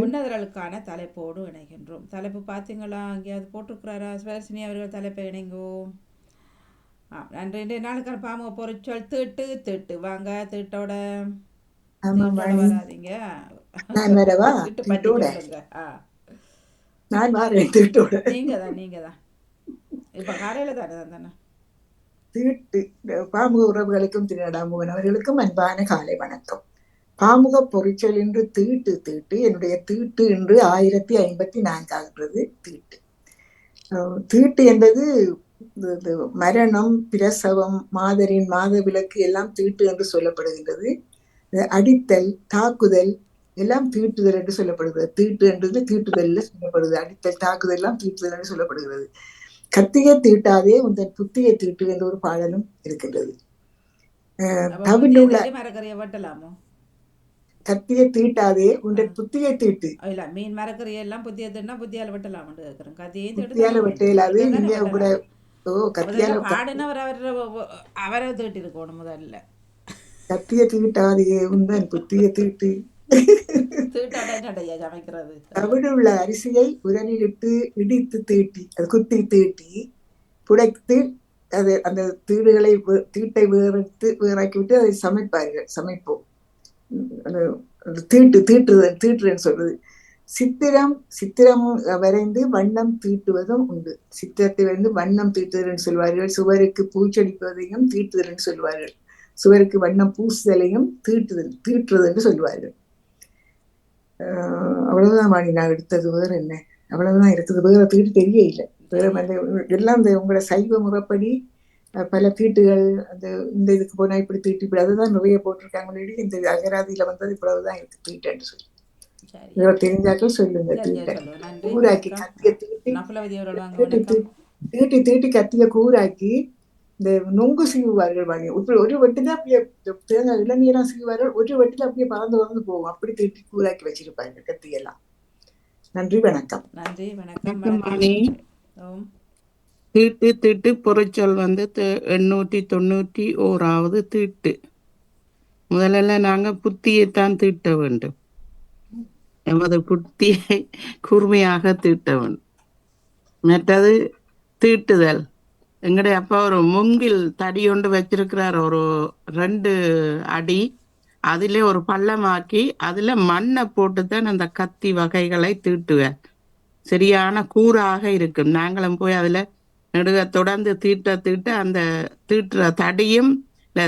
உன்னதர்களுக்கான தலைப்போடு இணைகின்றோம். தலைப்பு பார்த்தீங்களா அங்கேயாவது போட்டிருக்கிறாரா? சுவர்சினி அவர்கள் தலைப்பை இணைங்கோ ஆ நன்றி. இன்றைய நாளுக்கான பாமுக பொருட்சொல் தீட்டு தீட்டு. வாங்க தீட்டோட. வராதீங்க. நீங்க தான் நீங்க தான். இப்போ காலையில் தானே தான்? தீட்டு பாமுக உறவுகளுக்கும் திருநடாமுகன் அவர்களுக்கும் அன்பான காலை வணக்கம். பாமுக பொறிச்சல் என்று தீட்டு தீட்டு. என்னுடைய தீட்டு என்று ஆயிரத்தி ஐம்பத்தி நான்காகிறது தீட்டு. தீட்டு என்பது மரணம் பிரசவம் மாதரின் மாத விலக்கு எல்லாம் தீட்டு என்று சொல்லப்படுகின்றது. அடித்தல் தாக்குதல் எல்லாம் தீட்டுதல் என்று சொல்லப்படுகிறது. தீட்டு என்றது தீட்டுதல்ல சொல்லப்படுது அடித்தல் தாக்குதல் எல்லாம் தீட்டுதல் என்று சொல்லப்படுகிறது. கத்தியை தீட்டாதே உந்தன் புத்தியை தீட்டு என்ற ஒரு பாடலும் இருக்கின்றது. அஹ் கத்தியை தீட்டாதே உந்தன் புத்தியை தீட்டு. இல்ல மீன் மரக்கறி எல்லாம் புத்திய தின்னா புத்தியால கத்தியையும் திட்டு புத்தியால தானே வெட்ட இயலாது திட்டு தானே நீங்க உங்களோட வெட்டலாம். ஓ கத்தியால பாடினவர் அவர் அவரை தீட்டி இருக்கணும் முதல்ல. கத்தியை தீட்டாதே உந்தன் புத்தியை தீட்டு. தவிடுள்ள அரிசியை உரலிலிட்டு இடித்து தீட்டி அது குத்தி தீட்டி புடைத்து அது அந்த தீடுகளை தீட்டை வேறெடுத்து வேறாக்கி விட்டு அதை சமைப்பார்கள் சமைப்போம். தீட்டு தீட்டுதல் தீட்டுறேன்னு சொல்றது. சித்திரம் சித்திரம் வரைந்து வண்ணம் தீட்டுவதும் உண்டு. சித்திரத்தை வந்து வண்ணம் தீட்டுதல்னு சொல்வார்கள். சுவருக்கு பூச்சடிப்பதையும் தீட்டுதல் சொல்வார்கள். சுவருக்கு வண்ணம் பூசுதலையும் தீட்டுதல் தீட்டுறது என்று சொல்வார்கள். ஆஹ் அவ்வளவுதான் வாணி நான் எடுத்தது வேற என்ன? அவ்வளவுதான் இருக்குது வேற தீட்டு தெரியல வேற எல்லாம் இந்த உங்களோட சைவ முறைப்படி பல தீட்டுகள் அந்த இந்த இதுக்கு போனா இப்படி தீட்டு இப்படி அதுதான் நிறைய போட்டிருக்காங்க முன்னாடி இந்த அகராதியில வந்தது இவ்வளவுதான் இருக்கு தீட்டுன்னு சொல்லி. வேற தெரிஞ்சாக்கள் சொல்லுங்க தீட்டை. வணக்கம். கத்திய தீட்டி தீட்டி தீட்டி கத்திய கூராக்கி இந்த நொங்கு சீவுவார்கள் வாங்கி இப்படி ஒரு வெட்டுதான் அப்படியே தேங்காய் இளநீரா சீவுவார்கள் ஒரு வெட்டில அப்படியே பறந்து பறந்து போகும். அப்படி தீட்டி கூராக்கி வச்சிருப்பாங்க கத்தியெல்லாம். நன்றி வணக்கம். நன்றி வணக்கம். தீட்டு தீட்டு பொறிச்சொல் வந்து எண்ணூற்றி தொண்ணூற்றி ஓராவது தீட்டு. முதல்ல நாங்க புத்தியைத்தான் தீட்ட வேண்டும். எமது புத்தியை கூர்மையாக தீட்ட வேண்டும். மற்றது தீட்டுதல். எங்களுடைய அப்பா ஒரு மூங்கில் தடி ஒன்று வச்சிருக்கிறார். ஒரு ரெண்டு அடி. அதிலே ஒரு பள்ளமாக்கி அதுல மண்ணை போட்டுத்தான் அந்த கத்தி வகைகளை தீட்டுவேன் சரியான கூறாக இருக்கும். நாங்களும் போய் அதுல நெடுக தொடர்ந்து தீட்ட தீட்ட அந்த தீட்டுற தடியும்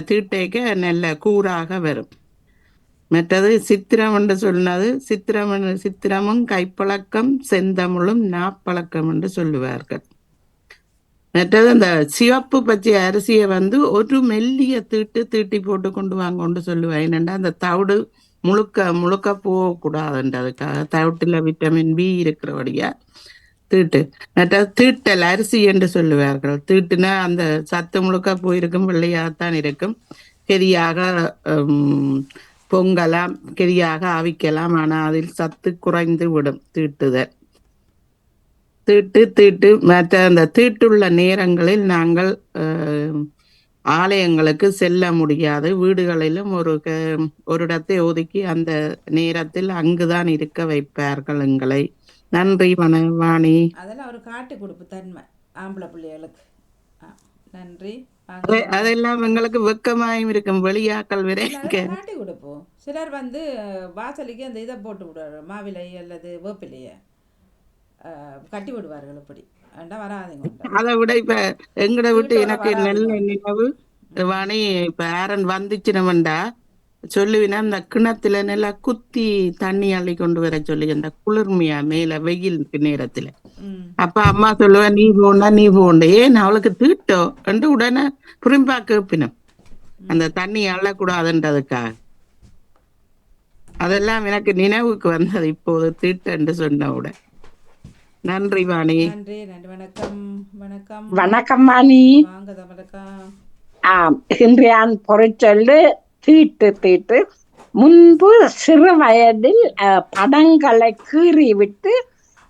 தீட்டைக்க நல்ல கூறாக வரும். மற்றது சித்திரம் என்று சொன்னது சித்திரம் சித்திரமும் கைப்பழக்கம் செந்தமிழும் நாப்பழக்கம் என்று சொல்லுவார்கள். மற்றது அந்த சிவப்பு பச்சை அரிசியை வந்து ஒரு மெல்லிய தீட்டு தீட்டி போட்டு கொண்டு வாங்கன்னு சொல்லுவேன். என்னென்னா அந்த தவிடு முழுக்க முழுக்க போகக்கூடாதுன்றதுக்காக. தவிட்டுல விட்டமின் பி இருக்கிறபடியா தீட்டு. நட்டா தீட்டல் அரிசி என்று சொல்லுவார்கள். தீட்டுனா அந்த சத்து முழுக்க போயிருக்கும் வெள்ளையாகத்தான் இருக்கும். கெரியாக ஹம், பொங்கலாம் கெரியாக அவிக்கலாம். ஆனால் அதில் சத்து குறைந்து விடும் தீட்டுதல். தீட்டு தீட்டு மற்ற அந்த தீட்டுள்ள நேரங்களில் நாங்கள் ஆலயங்களுக்கு செல்ல முடியாது. வீடுகளிலும் ஒரு ஒரு இடத்தை ஒதுக்கி அந்த நேரத்தில் அங்குதான் இருக்க வைப்பார்கள் எங்களை. நன்றி வண வாணி அதெல்லாம் ஒரு காட்டு கொடுப்பு தன்மை. ஆம்பளை பிள்ளைகளுக்கு. நன்றி. அதெல்லாம் எங்களுக்கு வெக்கமாயும் இருக்கும். வெளியாக்கள் காட்டி கொடுப்போம் சிலர் வந்து வாசலுக்கு அந்த இதை போட்டு விடுவாங்க மாவிலை அல்லது வேப்பிலையை. கட்டி விடுவார்கள் இப்படி. அதை விட இப்ப எங்கட விட்டு எனக்கு நல்ல நினைவு. வாணி இப்ப ஆரன் வந்துச்சுனவன்டா. சொல்லுவினா இந்த கிணத்துல நல்லா குத்தி தண்ணி அள்ளி கொண்டு வர சொல்லி அந்த குளிர்மையா மேல வெயில் நேரத்துல. அப்ப அம்மா சொல்லுவா நீ போண்டா நீ போண்டா. ஏன் அவளுக்கு தீட்டோ? என்று உடனே புரிம்பா கேப்பினம். அந்த தண்ணி அள்ளக்கூடாதுன்றதுக்காக. அதெல்லாம் எனக்கு நினைவுக்கு வந்தது இப்போது தீட்டு சொன்ன உடன். நன்றி வாணி. நன்றி நன்றி. வணக்கம் வணக்கம். வணக்கம் வாணி. வாங்க ஆம் இன்றையான் பொறிச்சொல்லு தீட்டு தீட்டு. முன்பு சிறு வயதில் படங்களை கீறி விட்டு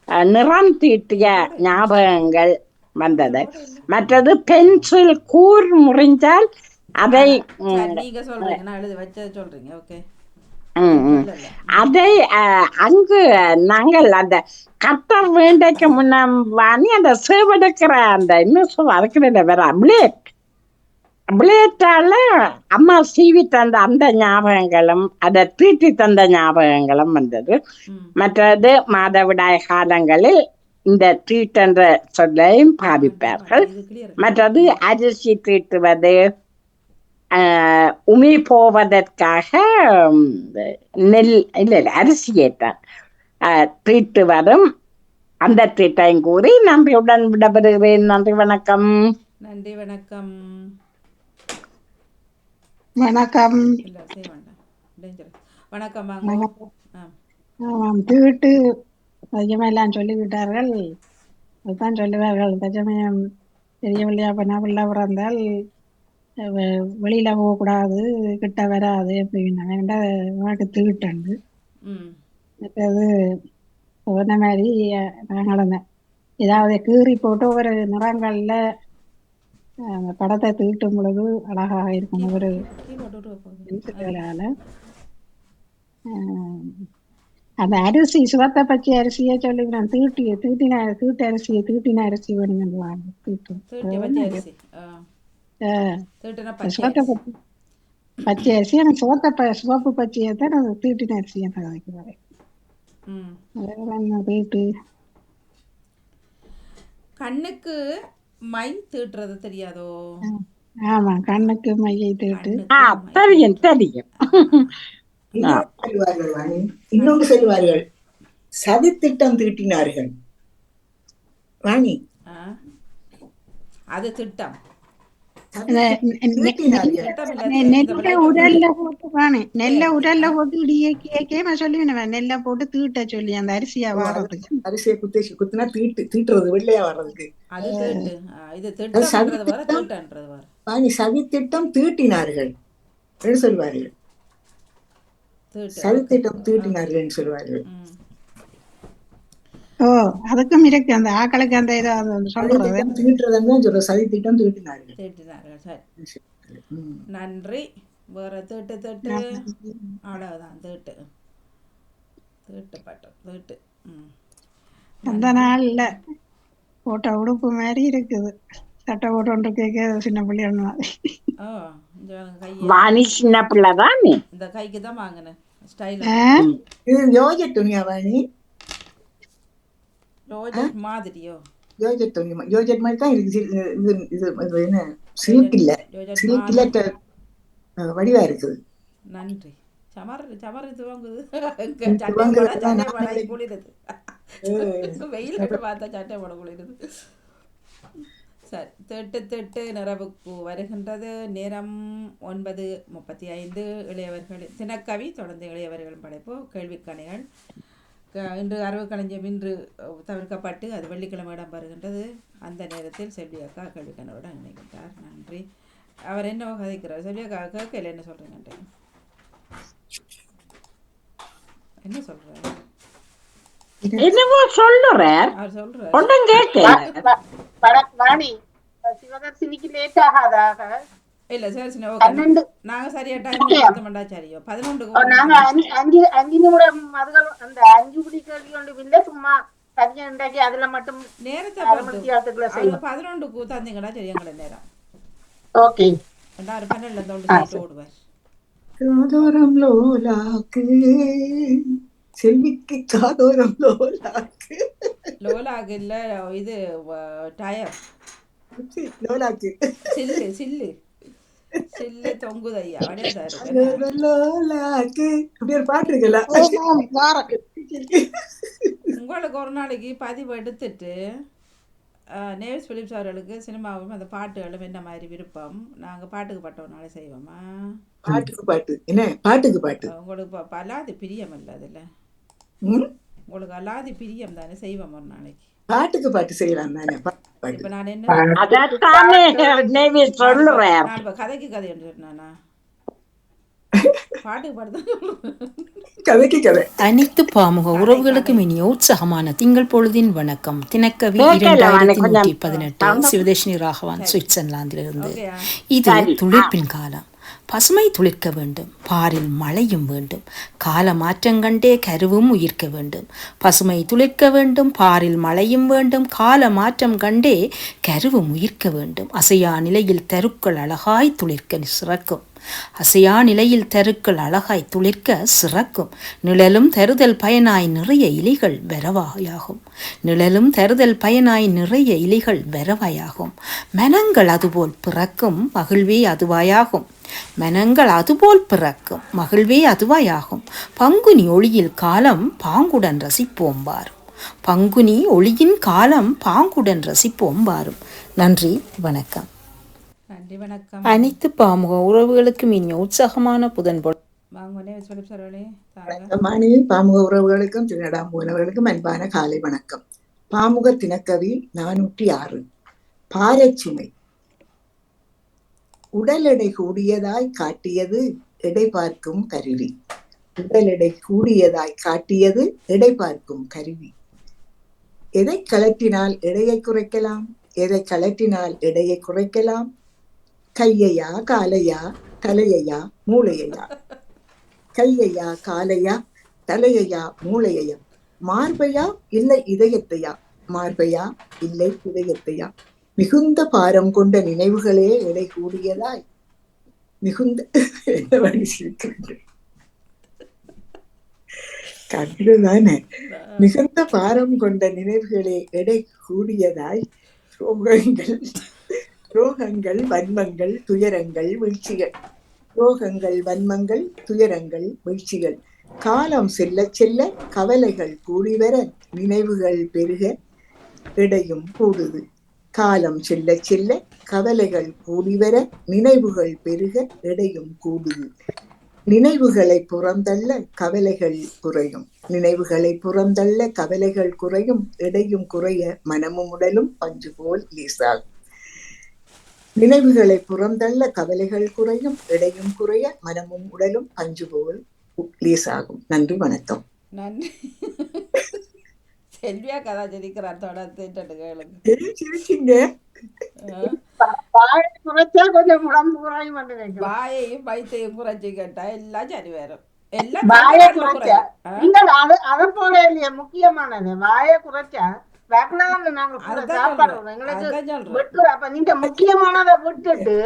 அஹ், நிறம் தீட்டிய ஞாபகங்கள் வந்தது. மற்றது பென்சில் கூர் முறிஞ்சால் அதை நீங்க சொல்றீங்க. நான் எழுதி வச்சதை சொல்றீங்க. ஓகே. அதை அங்கு நாங்கள் அந்த கட்டர் வேண்டைக்கு முன்ன வாணி அந்த சேவெடுக்கிற அந்த சொல்ல அதுக்கு வேற பிளேட் பிளேட்டால அம்மா சீவி தந்த அந்த ஞாபகங்களும் அதை தீட்டி தந்த ஞாபகங்களும் வந்தது. மற்றது மாதவிடாய் காலங்களில் இந்த ட்ரீட் என்ற சொல்லையும் clear. மற்றது அரிசி தீட்டுவது உமி போவதற்காக நெல் இல்லை இல்லை அரிசியை தான் ஆஹ், தீட்டுவதும் அந்த ட்ரீட்டையும் கூறி நன்றியுடன் விடப்படுகிறேன் நன்றி வணக்கம். நன்றி வணக்கம். வணக்கம். வணக்கம் ஆமாம் தீட்டு பஞ்சமெல்லாம் சொல்லிவிட்டார்கள். அதுதான் சொல்லுவார்கள். பெரிய பிள்ளையா பண்ணா பிள்ளை பிறந்தால் வெளியில போகக்கூடாது கிட்ட வராது அப்படின்னு வேண்ட உனக்கு தீட்டுண்டு மற்றது சொன்ன மாதிரி அஹ், நாங்களும் தான் ஏதாவது கீறி போட்டு ஒரு நிறங்கள்ல அந்த படத்தை தீட்டும் பொழுது அழகாக இருக்கும் ஒரு அந்த அரிசி சிவத்த பச்சை அரிசியை சொல்லி நான் தீட்டி தீட்டின தீட்டு அரிசியை தீட்டின அரிசி வேணுங்க தீட்டும் சிவத்த. பச்சை பச்சை அரிசி. எனக்கு சிவத்த ப சிவப்பு பச்சையை தான் நான் தீட்டின அரிசியை தான் வைக்கிறேன். தீட்டு கண்ணுக்கு மை தீட்டுறது தெரியாதோ? ஆமா கண்ணுக்கு மையை தீட்டு. தெரியும் தெரியும். இன்னொன்று சொல்லுவார்கள். சொல்லுவார்கள் சதித்திட்டம் தீட்டினார்கள். வாணி. ஆ. அது திட்டம். நெல்லை உரல்ல போட்டு வாணே நெல்லை உரல்ல போட்டு இடியே கேக்கே சொல்லுவேன் நெல்லை போட்டு தீட்ட சொல்லி அந்த அரிசியா வாடுறதுக்கு அரிசியை குத்தி குத்துனா தீட்டு தீட்டுறது வெள்ளையா வர்றதுக்கு அது தீட்டு ஆ, இது திட்டம்ன்றது வர தீட்டன்றது வர வாணி சதித்திட்டம் தீட்டினார்கள் என்று சொல்வார்கள் தீட்டு சதித்திட்டம் தீட்டினார்கள் என்று சொல்வார்கள் ம் ஓ அதுக்கும் இருக்கு அந்த ஆக்களுக்கு அந்த இதை சொல்றது? தீட்டுறதுன்னு சொல்ற சதித்திட்டம் தீட்டினார்கள். தீட்டினார்கள் சரி. நன்றி. வேற தீட்டு தீட்டு. அவ்வளவுதான் தீட்டு. தீட்டு. பட்டம் தீட்டு அந்த நாள்ல போட்ட உடுப்பு மாதிரி இருக்குது. சட்டை போட்டு ஒன்று கேட்க சின்ன பிள்ளை ஒன்று மாதிரி வாணி சின்ன பிள்ளை தானே இந்த கைக்கு தான் வாங்கினேன். ஸ்டைல்? இது யோஜட் துணியா வாணி? ரோஜட் மாதிரியோ மா- யோஜட் மாதிரி தான் இருக்கு இது இது என்ன சில்க் இல்ல சில்க் இல்ல வடிவா இருக்குது நன்றி சமர் சமர் துவங்குது சட்டை போட. குளிருது வெயில் பார்த்தா சட்டை போட குளிருது சரி திட்டு திட்டு நிறவுக்கு வருகின்றது நேரம் ஒன்பது முப்பத்தி ஐந்து இளையவர்கள் தினக்கவி தொடர்ந்து இளையவர்கள் படைப்பு கேள்விக்கணைகள் இன்று அரவு களஞ்சியம் இன்று தவிர்க்கப்பட்டு அது வெள்ளிக்கிழமை இடம் வருகின்றது அந்த நேரத்தில் செல்வி அக்கா கேள்விக்கணையுடன் இணைகின்றார். நன்றி. அவர் என்ன கதைக்கிறார் செல்வி அக்கா கேட்கல என்ன சொல்றீங்க? என்ன சொல்றாரு? என்னவோ சொல்லுறார். அவர் சொல்றாரு. ஒன்றும் கேட்கல. சிவதர்சினிக்கு லேட் ஆகாதாக இல்ல சரி சரி ஓகே நாங்க சரியா டைம் கொடுத்த மாட்டா சரியோ ஓ, பதினொன்றுக்கு நாங்க அஞ்சு அஞ்சு நிமிடம் அதுகள் அந்த அஞ்சு குடி கேள்வி ஒன்று இல்லை சும்மா தனியா இன்றைக்கு அதுல மட்டும் நேரத்தை அரை பொறுத்து மணி நேரத்துக்குள்ள அவங்க செய்வோம் பதினொன்றுக்கு தந்தீங்கன்னா சரி எங்களோட நேரம் ஓகே ரெண்டாயிரம் பன்னெண்டுல ஒன்று சைட்டு ஓடுவார் காதோரம் லோலாக்கு செல்விக்கு காதோரம் லோலாக்கு லோலாக்கு இல்ல இது டயர் லோலாக்கு சில்லு சில்லு சில்லு தொங்குது ஐயா பாட்டு இருக்குல்ல? உங்களுக்கு ஒரு நாளைக்கு பதிவு எடுத்துட்டு நேவிஸ் பிலிப்ஸ் அவர்களுக்கு சினிமாவும் அந்த பாட்டுகளும் என்ன மாதிரி விருப்பம்? நாங்கள் பாட்டுக்கு பட்ட ஒரு நாளை செய்வோமா? பாட்டுக்கு பாட்டு. என்ன? பாட்டுக்கு பாட்டு. உங்களுக்கு அல்லாது பிரியம் இல்லை அதில்? உங்களுக்கு அல்லாது பிரியம் தானே செய்வோம் ஒரு நாளைக்கு. பாட்டுக்கு பாட்டு செய்யலாம் தானே பாட்டு நான் என்ன கதைக்கு கதை என்று அனைத்து பாமுக உறவுகளுக்கும் இனிய உற்சாகமான திங்கள் பொழுதின் வணக்கம். தினக்கவி இரண்டாயிரத்தி நூற்றி பதினெட்டு சிவதேஷினி ராகவான் சுவிட்சர்லாந்திலிருந்து. இது துளிர்ப்பின் காலம். பசுமை துளிர்க்க வேண்டும். பாரில் மழையும் வேண்டும். கால மாற்றம் கண்டே கருவும் உயிர்க்க வேண்டும். பசுமை துளிர்க்க வேண்டும். பாரில் மழையும் வேண்டும். கால மாற்றம் கண்டே கருவும் உயிர்க்க வேண்டும். அசையா நிலையில் தருக்கள் அழகாய் துளிர்க்க சிறக்கும். அசையா நிலையில் தருக்கள் அழகாய் துளிர்க்க சிறக்கும். நிழலும் தருதல் பயனாய் நிறைய இலிகள் வரவாயாகும் நிழலும் தருதல் பயனாய் நிறைய இலிகள் வரவாயாகும் மனங்கள் அதுபோல் பிறக்கும். மகிழ்வே அதுவாயாகும். மனங்கள் அதுபோல் பிறக்கும். மகிழ்வே அதுவாயாகும். பங்குனி ஒளியில் காலம் பாங்குடன் ரசிப்போம் வாரும். பங்குனி ஒளியின் காலம் பாங்குடன் ரசிப்போம் வாரும். நன்றி வணக்கம். நன்றி வணக்கம். அனைத்து பாமுக உறவுகளுக்கும் இனிய உற்சாகமான தாங்க வணக்கமானி பாமுக உறவுகளுக்கும் திருநடாம்புவனவர்களுக்கும் அன்பான காலை வணக்கம். பாமுக தினக்கவி நானூற்றி ஆறு. பாரச்சுமை. உடல் எடை கூடியதாய் காட்டியது எடை பார்க்கும் கருவி. உடல் எடை கூடியதாய் காட்டியது எடை பார்க்கும் கருவி. எதை கலட்டினால் எடையை குறைக்கலாம்? எதை கலட்டினால் எடையை குறைக்கலாம்? கையையா காலையா தலையையா மூளையையா? கையையா காலையா தலையையா மூளையையா? மார்பையா இல்லை இதயத்தையா? மார்பையா இல்லை இதயத்தையா? மிகுந்த பாரம் கொண்ட நினைவுகளே எடை கூடியதாய். மிகுந்த கண்டுதானே மிகுந்த பாரம் கொண்ட நினைவுகளே எடை கூடியதாய். ரோகங்கள் ரோகங்கள் வன்மங்கள் துயரங்கள் வீழ்ச்சிகள். ரோகங்கள் வன்மங்கள் துயரங்கள் வீழ்ச்சிகள். காலம் செல்ல செல்ல கவலைகள் கூடி வர நினைவுகள் பெருக எடையும் கூடுது. காலம் செல்ல செல்ல கவலைகள் கூடி வர நினைவுகள் பெருக எடையும் கூடும். நினைவுகளை புறந்தள்ள கவலைகள் குறையும். நினைவுகளை புறந்தள்ள கவலைகள் குறையும் எடையும் குறைய மனமும் உடலும் பஞ்சு போல் லேசாகும் நினைவுகளை புறந்தள்ள கவலைகள் குறையும் எடையும் குறைய மனமும் உடலும் பஞ்சு போல் லேசாகும் நன்றி வணக்கம். நன்றி. செல்வியா கதா ஜெயிக்கிறார் தொடர்ந்து சிரிச்சீங்க. வாயையும் வயிற்றையும் குறைச்சி கேட்டா எல்லாம் சரி வரும். எல்லாம் வாயை குறைச்சா? நீங்கள் அது அதை போல இல்லையா முக்கியமானது. வாயை குறைச்சா வக்கலாம்னு நாங்க கூட அதுதான் சாப்பாடு சொல்றேன். எங்களுக்கு. விட்டு அப்ப நீங்க முக்கியமானதை விட்டுட்டு.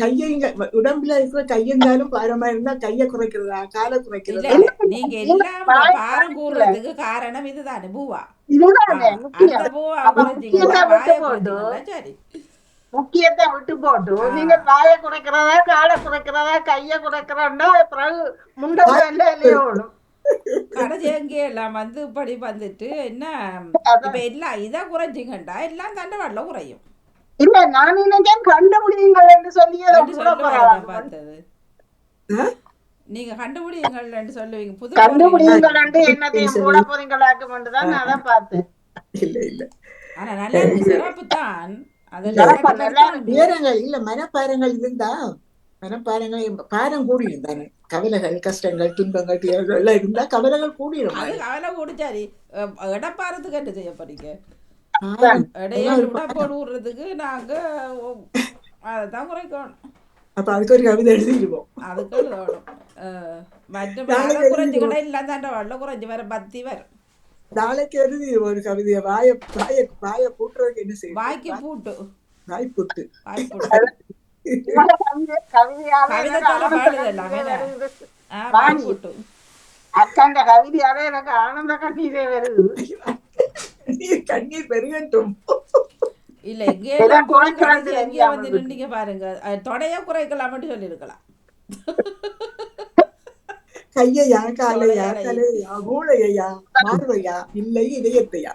கையங்க உடம்புல இருக்கிற கையங்காலும் பாரமா இருந்தா கைய குறைக்கிறதா? காலை குறைக்கிறதா? நீங்க எல்லாம் பாரம் கூறுறதுக்கு காரணம் இதுதானே பூவா? முக்கியத்தை விட்டு போட்டு. நீங்க வாயை குறைக்கிறதா காலை குறைக்கிறதா கைய குறைக்கிறதா பிறகு முண்டை இல்லையோடும் கடைசி எல்லாம் வந்து இப்படி வந்துட்டு என்ன அதான். இப்ப எல்லாம் இதை குறைஞ்சிங்கண்டா எல்லாம் தண்டை வரல குறையும் இல்ல நான் நினைச்சேன் கண்டுபிடிங்கள் என்று சொல்லி என்று கூட? நீங்க கண்டுபிடிங்கள் சொல்லுவீங்க புது கண்டுபிடிங்கள் என்று என்னத்தையும். போட போறீங்களாக்கும் தான் நான் அதை பார்த்தேன் இல்ல இல்ல ஆனா நல்லா சிறப்பு தான். நேரங்கள் இல்ல மனப்பாரங்கள் இருந்தா மனப்பாரங்கள் பாரம் கூடிடும் தானே. கவலைகள் கஷ்டங்கள் துன்பங்கள் எல்லாம் இருந்தா கவலைகள் கூடிடும் அது கவலை கூடி சரி இடப்பாரத்துக்கு என்ன செய்ய போறீங்க. அதான். போடுறதுக்கு நாங்க அதைத்தான் குறைக்கணும். அதுக்கு ஒரு கவிதை எழுதிடுவோம். அதுக்கு எழுதணும் அஹ், மற்ற நாளைக்கு அதை குறைஞ்சு எழுதிடுவோம். கூட இல்லாத தாண்ட வரல குறைஞ்சு வர பத்தி வரும் நாளைக்கு எழுதிடுவோம் ஒரு கவிதையை. வாய வாய வாய கவிதை- கவிதையால எனக்கு ஆனந்த கண்ணீரே வருது. அக்காண்ட கவிதையால எனக்கு ஆனந்த கண்ணீரே வருது கண்ணீர் பெருகட்டும் இல்ல இங்கே குறைக்கிறது வந்து நின்றுங்க நின்றீங்க பாருங்க அஹ், தொடைய குறைக்கலாம்னு சொல்லியிருக்கலாம் கையையா காலையா தலையா மூளையா மார்பையா இல்லை இதயத்தையா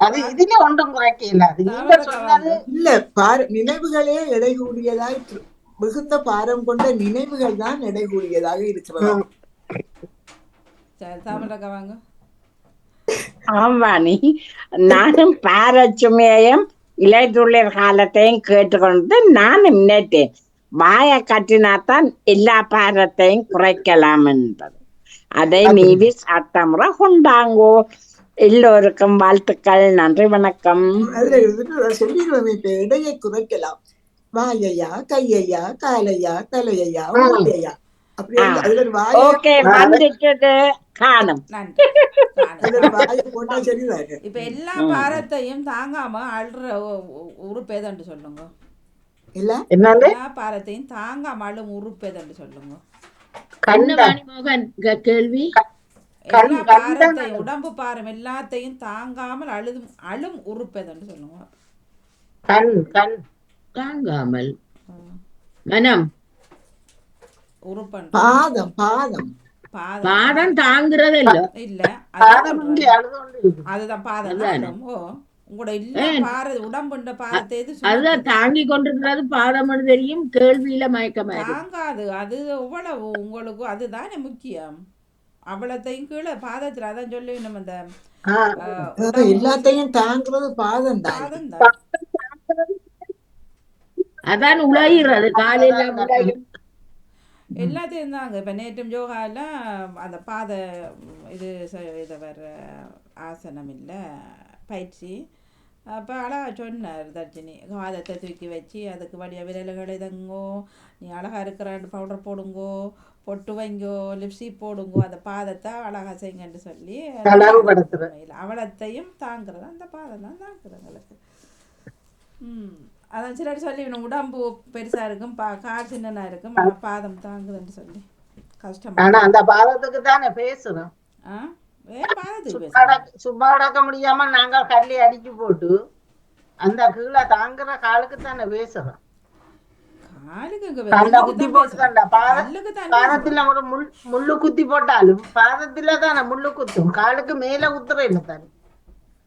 அது இதுல ஒன்றும் குறைக்கல அது நீங்க தாவர சொன்னது இல்ல பார நினைவுகளே எடை கூடியதாய் மிகுந்த பாரம் கொண்ட நினைவுகள் தான் எடை கூடியதாக இருக்கிறதா ஆமாணி நானும் பாரச்சுமையையும் இலைத்துளிர் காலத்தையும் கேட்டுக்கொண்டு நானும் நினைத்தேன். வாயை கட்டினாத்தான் எல்லா பாரத்தையும் குறைக்கலாம் என்பது. அதை நீவி சாட்டமுறை கொண்டாங்கோ. எல்லோருக்கும் வாழ்த்துக்கள். நன்றி வணக்கம். அதுல இருந்துட்டு சொல்லிடுவோம் இப்ப எடையை குறைக்கலாம். வாயையா கையையா காலையா தலையையா ஊழையா அப்படி ஆ. அதுல ஒரு வாய ஓகே வந்துட்டு காணும். நன்றி. அதுல ஒரு வாய போட்டா சரிதானே? இப்ப எல்லா பாரத்தையும் தாங்காம அழுற உறுப்பு எதன்று சொல்லுங்க? எல்லா பாரத்தையும் தாங்காம அழும் உறுப்பு சொல்லுங்க? கண்ணவாணி மோகன் க- கேள்வி? பாரத்தையும் உடம்பு பாரம் எல்லாத்தையும் தாங்காமல் அழுதும் அழும் உறுப்பு எதன்று சொல்லுங்க. கண் கண் தாங்காமல். மனம். உறுப்பன் பாதம் பாதம். பாதம். தாங்குறது இல்ல இல்ல. அதுதான் பாதம். ஓ உங்களோட இல்ல பார உடம்புண்ட பாரத்தை எது அதுதான்? தாங்கி கொண்டிருக்கிறது பாடம்னு தெரியும் கேள்வியில மயக்கமா தாங்காது அது எவ்வளவு உங்களுக்கு அதுதானே முக்கியம். அவ்வளத்தையும் கீழே பாதத்துல அதான் சொல்லி நம்ம உடம்பு எல்லாத்தையும் தாங்குறது பாதம் தான் அதான் உலகிறது காலையில எல்லாத்தையும் தாங்க இப்போ நேற்றும் யோகாவில் அந்த பாத இது இதை வர ஆசனம் இல்லை பயிற்சி. அப்போ அழகா சொன்னார் தர்ஜினி பாதத்தை தூக்கி வச்சு அதுக்கு வடிய விரல்கள் இதங்கோ நீ அழகா இருக்கிறான்னு பவுடர் போடுங்கோ பொட்டு வைங்கோ லிப்ஸ்டிக் போடுங்கோ அந்த பாதத்தை அழகா செய்யுங்கன்னு சொல்லி. அவலத்தையும் தாங்குறது அந்த பாதம் தான் தாங்குறது எங்களுக்கு ம் அதான் சிலர் சொல்லி உடம்பு பெருசா இருக்கும் பா கால் சின்னனா இருக்கும் பாதம் தாங்குதுன்னு சொல்லி கஷ்டமா ஆனா அந்த பாதத்துக்கு தானே பேசுறோம் ஆ சும்மா அடக்க முடியாம நாங்க கல்லி அடிச்சு போட்டு அந்த கீழே தாங்குற காலுக்கு தானே பேசுறோம். குத்தி தான் போட்டுதான்டா. பாதத்துல ஒரு முள் முள்ளு குத்தி போட்டாலும் பாதத்துல தானே முள்ளு குத்தும். காலுக்கு மேல குத்துறேன் தானே?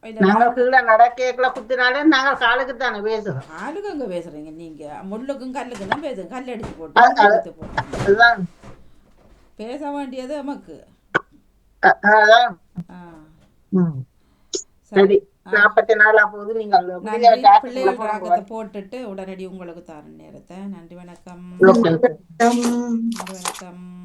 இல்ல, நாங்க கீழே நடக்கல குத்தினாலே நாங்க காலுக்கு தானே பேசுறோம். காலுக்கு அங்க பேசுறீங்க நீங்க. முள்ளுக்கும் கல்லுக்கும் தான் பேசுங்க கல் அடிச்சு போட்டு அதுதான் பேச வேண்டியது நமக்கு. சரி. நாற்பத்தி நாலா போகுது நீங்கள் போட்டுட்டு உடனடி உங்களுக்கு தரேன் நேரத்தை. நன்றி வணக்கம். வணக்கம்.